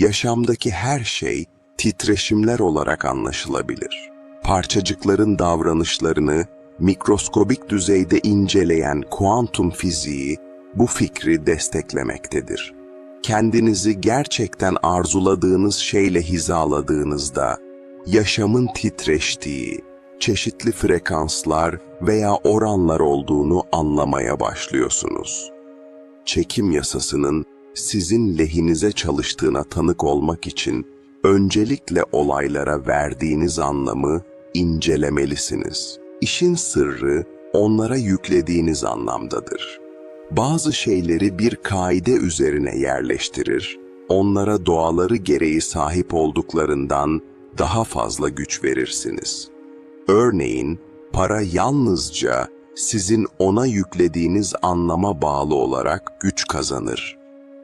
yaşamdaki her şey titreşimler olarak anlaşılabilir. Parçacıkların davranışlarını mikroskobik düzeyde inceleyen kuantum fiziği bu fikri desteklemektedir. Kendinizi gerçekten arzuladığınız şeyle hizaladığınızda, yaşamın titreştiği, çeşitli frekanslar veya oranlar olduğunu anlamaya başlıyorsunuz. Çekim yasasının sizin lehinize çalıştığına tanık olmak için öncelikle olaylara verdiğiniz anlamı incelemelisiniz. İşin sırrı onlara yüklediğiniz anlamdadır. Bazı şeyleri bir kaide üzerine yerleştirir, onlara doğaları gereği sahip olduklarından daha fazla güç verirsiniz. Örneğin, para yalnızca sizin ona yüklediğiniz anlama bağlı olarak güç kazanır.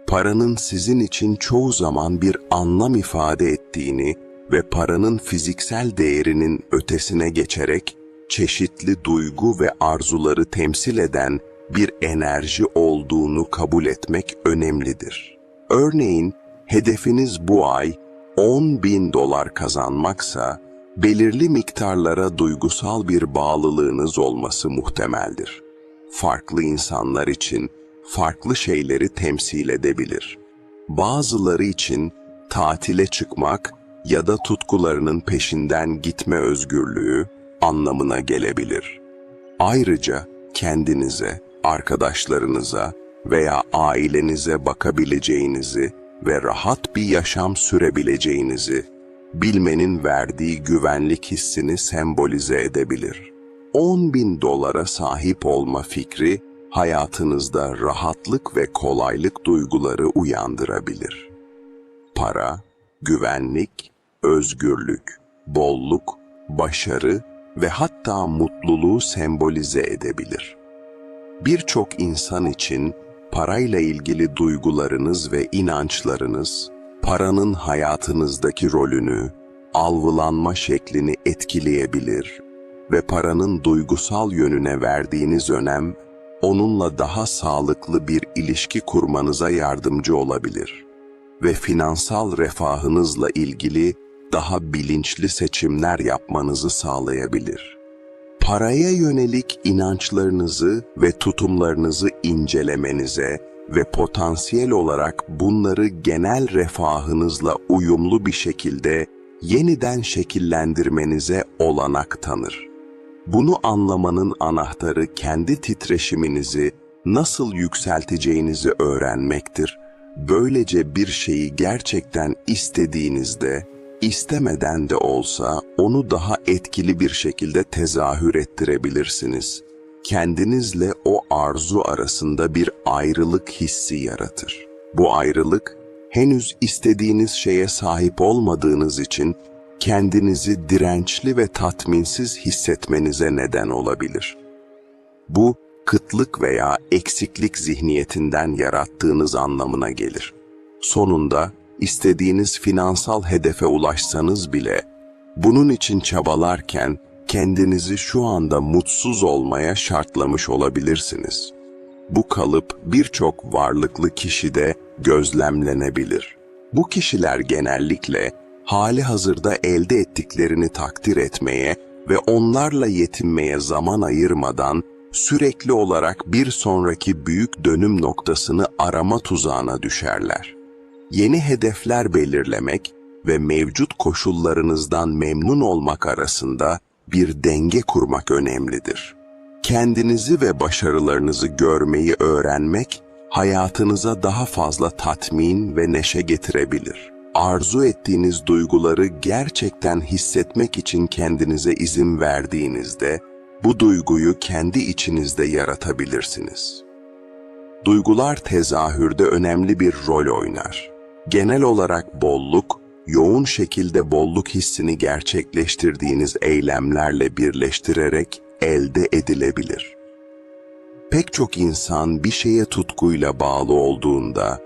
Paranın sizin için çoğu zaman bir anlam ifade ettiğini ve paranın fiziksel değerinin ötesine geçerek çeşitli duygu ve arzuları temsil eden bir enerji olduğunu kabul etmek önemlidir. Örneğin, hedefiniz bu ay 10 bin dolar kazanmaksa, belirli miktarlara duygusal bir bağlılığınız olması muhtemeldir. Farklı insanlar için farklı şeyleri temsil edebilir. Bazıları için tatile çıkmak ya da tutkularının peşinden gitme özgürlüğü anlamına gelebilir. Ayrıca kendinize, arkadaşlarınıza veya ailenize bakabileceğinizi ve rahat bir yaşam sürebileceğinizi bilmenin verdiği güvenlik hissini sembolize edebilir. 10 bin dolara sahip olma fikri hayatınızda rahatlık ve kolaylık duyguları uyandırabilir. Para, güvenlik, özgürlük, bolluk, başarı ve hatta mutluluğu sembolize edebilir. Birçok insan için parayla ilgili duygularınız ve inançlarınız, paranın hayatınızdaki rolünü, algılanma şeklini etkileyebilir ve paranın duygusal yönüne verdiğiniz önem, onunla daha sağlıklı bir ilişki kurmanıza yardımcı olabilir ve finansal refahınızla ilgili daha bilinçli seçimler yapmanızı sağlayabilir. Paraya yönelik inançlarınızı ve tutumlarınızı incelemenize ve potansiyel olarak bunları genel refahınızla uyumlu bir şekilde yeniden şekillendirmenize olanak tanır. Bunu anlamanın anahtarı kendi titreşiminizi nasıl yükselteceğinizi öğrenmektir. Böylece bir şeyi gerçekten istediğinizde, istemeden de olsa onu daha etkili bir şekilde tezahür ettirebilirsiniz. Kendinizle o arzu arasında bir ayrılık hissi yaratır. Bu ayrılık, henüz istediğiniz şeye sahip olmadığınız için kendinizi dirençli ve tatminsiz hissetmenize neden olabilir. Bu, kıtlık veya eksiklik zihniyetinden yarattığınız anlamına gelir. Sonunda istediğiniz finansal hedefe ulaşsanız bile bunun için çabalarken kendinizi şu anda mutsuz olmaya şartlamış olabilirsiniz. Bu kalıp birçok varlıklı kişide gözlemlenebilir. Bu kişiler genellikle hali hazırda elde ettiklerini takdir etmeye ve onlarla yetinmeye zaman ayırmadan sürekli olarak bir sonraki büyük dönüm noktasını arama tuzağına düşerler. Yeni hedefler belirlemek ve mevcut koşullarınızdan memnun olmak arasında bir denge kurmak önemlidir. Kendinizi ve başarılarınızı görmeyi öğrenmek, hayatınıza daha fazla tatmin ve neşe getirebilir. Arzu ettiğiniz duyguları gerçekten hissetmek için kendinize izin verdiğinizde, bu duyguyu kendi içinizde yaratabilirsiniz. Duygular tezahürde önemli bir rol oynar. Genel olarak bolluk, yoğun şekilde bolluk hissini gerçekleştirdiğiniz eylemlerle birleştirerek elde edilebilir. Pek çok insan bir şeye tutkuyla bağlı olduğunda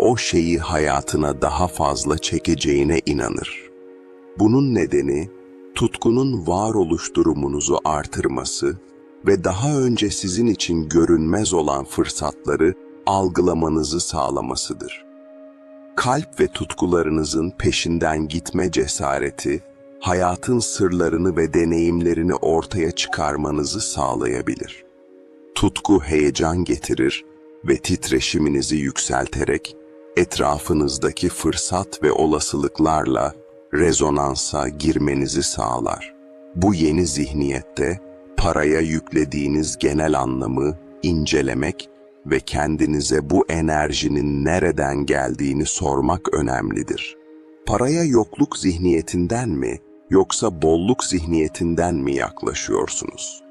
o şeyi hayatına daha fazla çekeceğine inanır. Bunun nedeni tutkunun varoluş durumunuzu artırması ve daha önce sizin için görünmez olan fırsatları algılamanızı sağlamasıdır. kalp ve tutkularınızın peşinden gitme cesareti, hayatın sırlarını ve deneyimlerini ortaya çıkarmanızı sağlayabilir. Tutku heyecan getirir ve titreşiminizi yükselterek etrafınızdaki fırsat ve olasılıklarla rezonansa girmenizi sağlar. Bu yeni zihniyette paraya yüklediğiniz genel anlamı incelemek ve kendinize bu enerjinin nereden geldiğini sormak önemlidir. Paraya yokluk zihniyetinden mi yoksa bolluk zihniyetinden mi yaklaşıyorsunuz?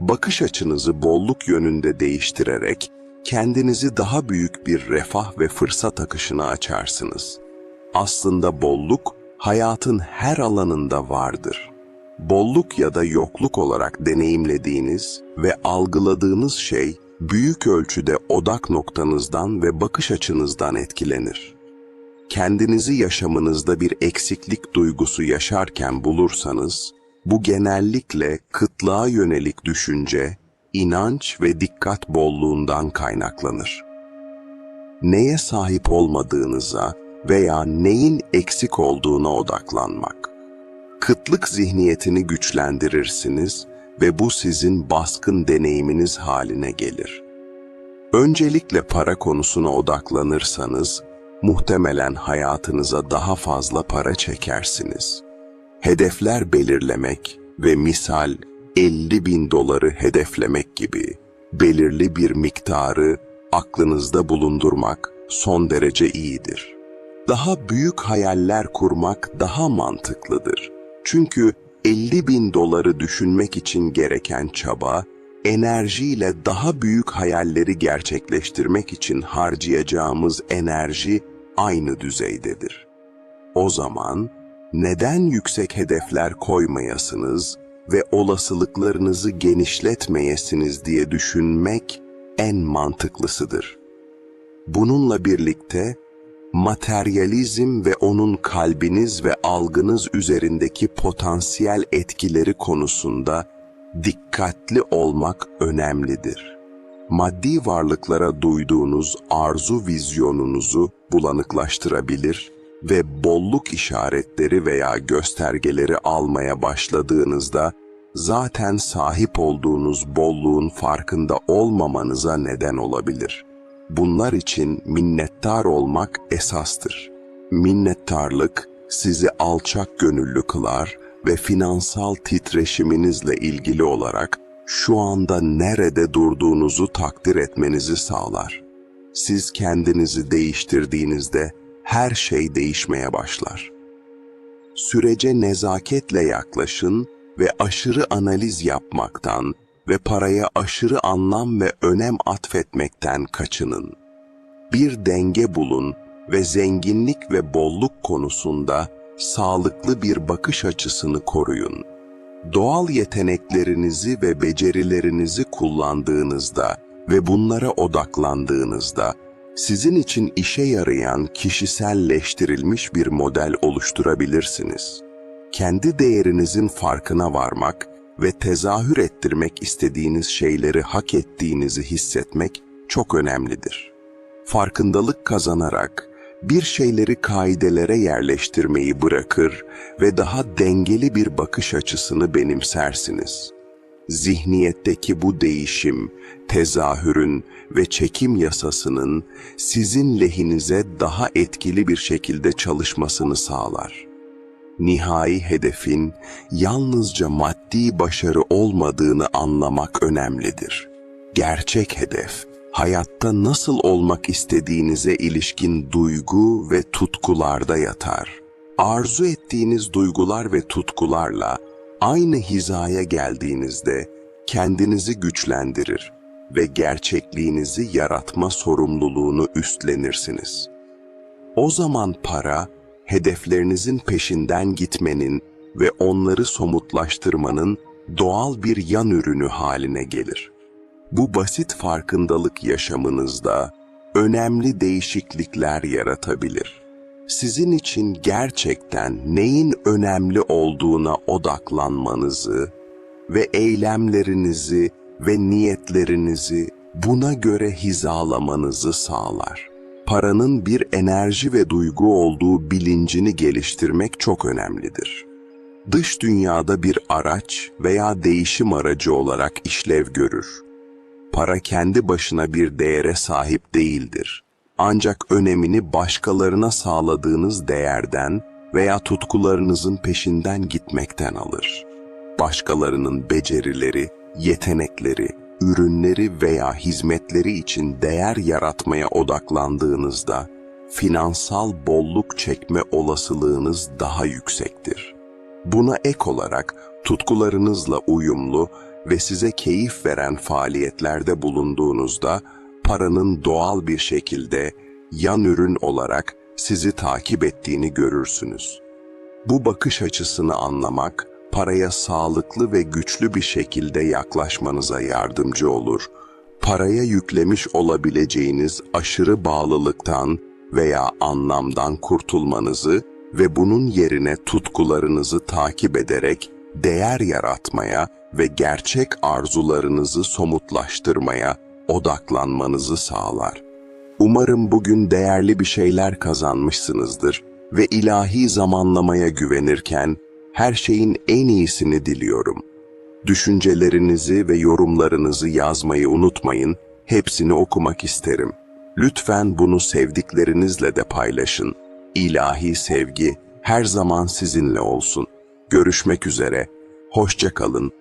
Bakış açınızı bolluk yönünde değiştirerek kendinizi daha büyük bir refah ve fırsat akışına açarsınız. Aslında bolluk hayatın her alanında vardır. Bolluk ya da yokluk olarak deneyimlediğiniz ve algıladığınız şey büyük ölçüde odak noktanızdan ve bakış açınızdan etkilenir. Kendinizi yaşamınızda bir eksiklik duygusu yaşarken bulursanız, bu genellikle kıtlığa yönelik düşünce, inanç ve dikkat bolluğundan kaynaklanır. Neye sahip olmadığınıza veya neyin eksik olduğuna odaklanmak. Kıtlık zihniyetini güçlendirirsiniz ve bu sizin baskın deneyiminiz haline gelir. Öncelikle para konusuna odaklanırsanız, muhtemelen hayatınıza daha fazla para çekersiniz. Hedefler belirlemek ve misal 50 bin doları hedeflemek gibi belirli bir miktarı aklınızda bulundurmak son derece iyidir. Daha büyük hayaller kurmak daha mantıklıdır. Çünkü 50 bin doları düşünmek için gereken çaba, enerjiyle daha büyük hayalleri gerçekleştirmek için harcayacağımız enerji aynı düzeydedir. O zaman neden yüksek hedefler koymayasınız ve olasılıklarınızı genişletmeyesiniz diye düşünmek en mantıklısıdır. Bununla birlikte materyalizm ve onun kalbiniz ve algınız üzerindeki potansiyel etkileri konusunda dikkatli olmak önemlidir. Maddi varlıklara duyduğunuz arzu vizyonunuzu bulanıklaştırabilir ve bolluk işaretleri veya göstergeleri almaya başladığınızda zaten sahip olduğunuz bolluğun farkında olmamanıza neden olabilir. Bunlar için minnettar olmak esastır. Minnettarlık sizi alçak gönüllü kılar ve finansal titreşiminizle ilgili olarak şu anda nerede durduğunuzu takdir etmenizi sağlar. Siz kendinizi değiştirdiğinizde her şey değişmeye başlar. Sürece nezaketle yaklaşın ve aşırı analiz yapmaktan ve paraya aşırı anlam ve önem atfetmekten kaçının. Bir denge bulun ve zenginlik ve bolluk konusunda sağlıklı bir bakış açısını koruyun. Doğal yeteneklerinizi ve becerilerinizi kullandığınızda ve bunlara odaklandığınızda sizin için işe yarayan kişiselleştirilmiş bir model oluşturabilirsiniz. Kendi değerinizin farkına varmak ve tezahür ettirmek istediğiniz şeyleri hak ettiğinizi hissetmek çok önemlidir. Farkındalık kazanarak bir şeyleri kaidelere yerleştirmeyi bırakır ve daha dengeli bir bakış açısını benimsersiniz. Zihniyetteki bu değişim, tezahürün ve çekim yasasının sizin lehinize daha etkili bir şekilde çalışmasını sağlar. Nihai hedefin yalnızca maddi başarı olmadığını anlamak önemlidir. Gerçek hedef, hayatta nasıl olmak istediğinize ilişkin duygu ve tutkularda yatar. Arzu ettiğiniz duygular ve tutkularla aynı hizaya geldiğinizde kendinizi güçlendirir ve gerçekliğinizi yaratma sorumluluğunu üstlenirsiniz. O zaman para, hedeflerinizin peşinden gitmenin ve onları somutlaştırmanın doğal bir yan ürünü haline gelir. Bu basit farkındalık yaşamınızda önemli değişiklikler yaratabilir. Sizin için gerçekten neyin önemli olduğuna odaklanmanızı ve eylemlerinizi ve niyetlerinizi buna göre hizalamanızı sağlar. paranın bir enerji ve duygu olduğu bilincini geliştirmek çok önemlidir. Dış dünyada bir araç veya değişim aracı olarak işlev görür. Para kendi başına bir değere sahip değildir. Ancak önemini başkalarına sağladığınız değerden veya tutkularınızın peşinden gitmekten alır. Başkalarının becerileri, yetenekleri, ürünleri veya hizmetleri için değer yaratmaya odaklandığınızda finansal bolluk çekme olasılığınız daha yüksektir. Buna ek olarak tutkularınızla uyumlu ve size keyif veren faaliyetlerde bulunduğunuzda paranın doğal bir şekilde yan ürün olarak sizi takip ettiğini görürsünüz. Bu bakış açısını anlamak, paraya sağlıklı ve güçlü bir şekilde yaklaşmanıza yardımcı olur. Paraya yüklemiş olabileceğiniz aşırı bağlılıktan veya anlamdan kurtulmanızı ve bunun yerine tutkularınızı takip ederek değer yaratmaya ve gerçek arzularınızı somutlaştırmaya odaklanmanızı sağlar. Umarım bugün değerli bir şeyler kazanmışsınızdır ve ilahi zamanlamaya güvenirken her şeyin en iyisini diliyorum. Düşüncelerinizi ve yorumlarınızı yazmayı unutmayın, hepsini okumak isterim. Lütfen bunu sevdiklerinizle de paylaşın. İlahi sevgi her zaman sizinle olsun. Görüşmek üzere, hoşça kalın,